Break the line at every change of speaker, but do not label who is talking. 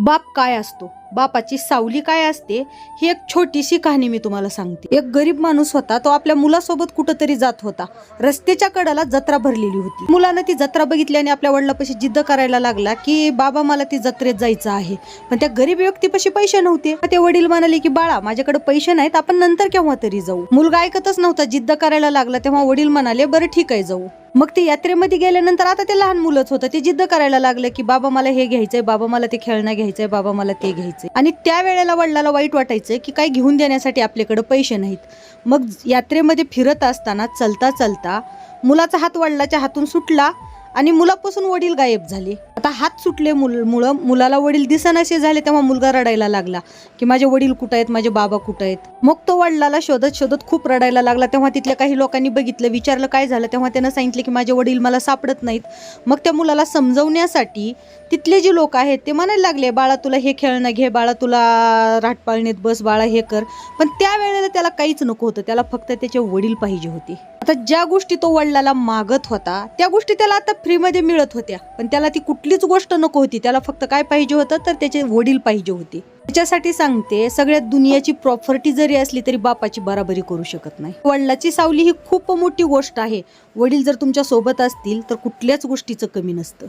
बाप काय असतो? बापाची सावली काय असते? ही एक छोटीशी कहाणी मी तुम्हाला सांगते. एक गरीब माणूस होता तो आपल्या मुलासोबत कुठंतरी जात होता. रस्त्याच्या कडाला जत्रा भरलेली होती. मुलानं ती जत्रा बघितल्याने आपल्या वडिलापाशी जिद्द करायला लागला की बाबा मला ती जत्रेत जायचं आहे. पण त्या गरीब व्यक्तीपाशी पैसे नव्हते. ते वडील म्हणाले की बाळा माझ्याकडे पैसे नाहीत आपण नंतर केव्हा तरी जाऊ. मुलगा ऐकतच नव्हता जिद्द करायला लागला तेव्हा वडील म्हणाले बरं ठीक आहे जाऊ. मग ते यात्रेमध्ये गेल्यानंतर आता ते लहान मुलंच होतं. ते जिद्द करायला लागलं की बाबा मला हे घ्यायचंय बाबा मला ते खेळणं घ्यायचंय बाबा मला ते घ्यायचंय. आणि त्या वेळेला वडिलाला वाईट वाटायचं की काय घेऊन देण्यासाठी आपल्याकडे पैसे नाहीत. मग यात्रेमध्ये फिरत असताना चलता चलता मुलाचा हात वडिलाच्या हातून सुटला आणि मुलापासून वडील गायब झाले. आता हात सुटले मुल मुळं मुलाला वडील दिसनासे झाले तेव्हा मुलगा रडायला लागला की माझे वडील कुठं आहेत माझे बाबा कुठं आहेत? मग तो वडिलाला शोधत शोधत खूप रडायला लागला. तेव्हा तिथल्या काही लोकांनी बघितलं विचारलं काय झालं? तेव्हा त्यानं सांगितलं की माझे वडील मला सापडत नाहीत. मग त्या मुलाला समजवण्यासाठी तिथले जे लोक आहेत ते म्हणायला लागले बाळा तुला हे खेळणं घे बाळा तुला राटपाळणीत बस बाळा हे कर. पण त्यावेळेला त्याला काहीच नको होतं त्याला फक्त त्याचे वडील पाहिजे होते. आता ज्या गोष्टी तो वडिलाला मागत होता त्या गोष्टी त्याला आता फ्रीमध्ये मिळत होत्या. पण त्याला ती कुठलीच गोष्ट नको होती त्याला फक्त काय पाहिजे होतं तर त्याचे वडील पाहिजे होते. त्याच्यासाठी सांगते सगळ्यात दुनियाची प्रॉपर्टी जरी असली तरी बापाची बराबरी करू शकत नाही. वडिलाची सावली ही खूप मोठी गोष्ट आहे. वडील जर तुमच्यासोबत असतील तर कुठल्याच गोष्टीचं कमी नसतं.